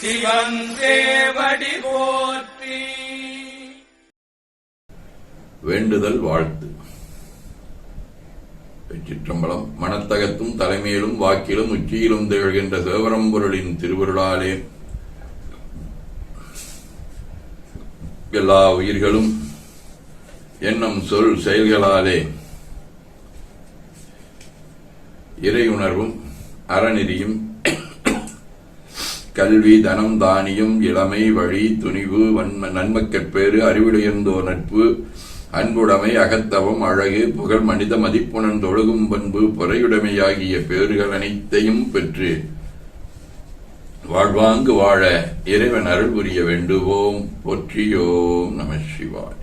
சிவன் சேவடி போற்றி. வேண்டுதல் வாழ்த்து. சிற்றம்பலம் மனத்தகத்தும் தலைமையிலும் வாக்கிலும் உச்சியிலும் திகழ்கின்ற சிவபரம்பொருளின் திருவருளாலே எல்லா உயிர்களும் எண்ணம் சொல் செயல்களாலே இறை உணர்வும் அறநெறியும் கல்வி தனம் தானியம் இளமை வழி துணிவு வன்ம நன்மக்கற்பேறு அறிவுடையந்தோர் நட்பு அன்புடைமை அகத்தவம் அழகு புகழ் மனித மதிப்புணன் தொழுகும் பண்பு பொறையுடைமையாகிய பேறுகள் அனைத்தையும் பெற்று வாழ்வாங்கு வாழ இறைவன் அருள் புரிய வேண்டுவோம். பொற்றியோம் நம சிவாய்.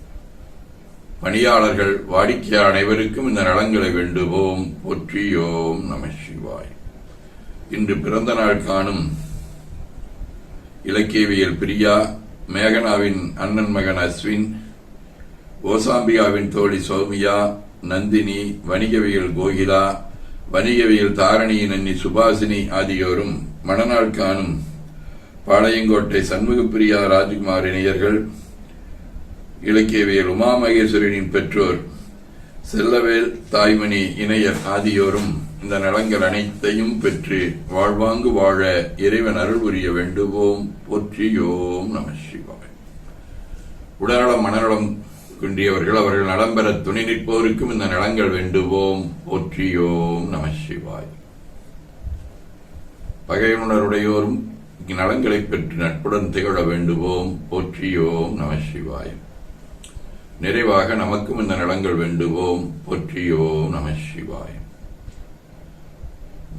பணியாளர்கள் வாடிக்கையாளர் அனைவருக்கும் இந்த நலன்களை வேண்டுவோம். போற்றியோம் நம சிவாய். இன்று பிறந்த நாள் காணும் இலக்கியவியல் பிரியா மேகனாவின் அண்ணன் மகன் அஸ்வின் ஓசாம்பிகாவின் தோழி சௌமியா நந்தினி வணிகவியல் கோகிலா வணிகவியல் தாரணியின் அன்னி சுபாசினி ஆகியோரும் மணநாள் காணும் பாளையங்கோட்டை சண்முகப்பிரியா ராஜ்குமார் இணையர்கள் இலக்கியவியல் உமா மகேஸ்வரனின் பெற்றோர் செல்லவேல் தாய்மணி இணையர் ஆகியோரும் இந்த நலங்கள் அனைத்தையும் பெற்று வாழ்வாங்கு வாழ இறைவன் அருள் புரிய வேண்டுவோம். போற்றியோம் நம சிவாய். உடல்நலம் மனநலம் குன்றியவர்கள் அவர்கள் நலம் பெற துணை நிற்போருக்கும் இந்த நலங்கள் வேண்டுவோம். போற்றியோம் நம சிவாய். பகையுணருடையோரும் நலங்களை பெற்று நட்புடன் திகழ வேண்டுவோம். போற்றியோம் நம சிவாயம் நிறைவாக நமக்கும் இந்த நலங்கள் வேண்டுவோம். போற்றியோம் நம சிவாய்.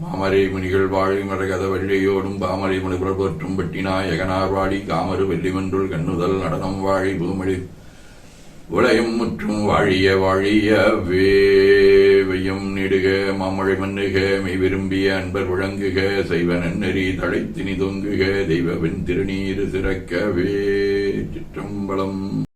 மாமரை முனிகள் வாழி மரகத வெள்ளியோடும் பாமரை முனிபுர போற்றும் பெட்டினாய் எகனார் வாடி காமரு வெள்ளிமன்றுள் கண்ணுதல் நடனம் வாழி பூமழி. உலயம் முற்றும் வாழிய வாழிய வேவையும் நிடுக மாமழை மன்னுக மெய் விரும்பிய அன்பர் விளங்குக செய்வ நன்னெறி தழைத்தினி தொங்குக தெய்வ வெண் திருநீர் சிறக்கவே சிற்றம்பலம்.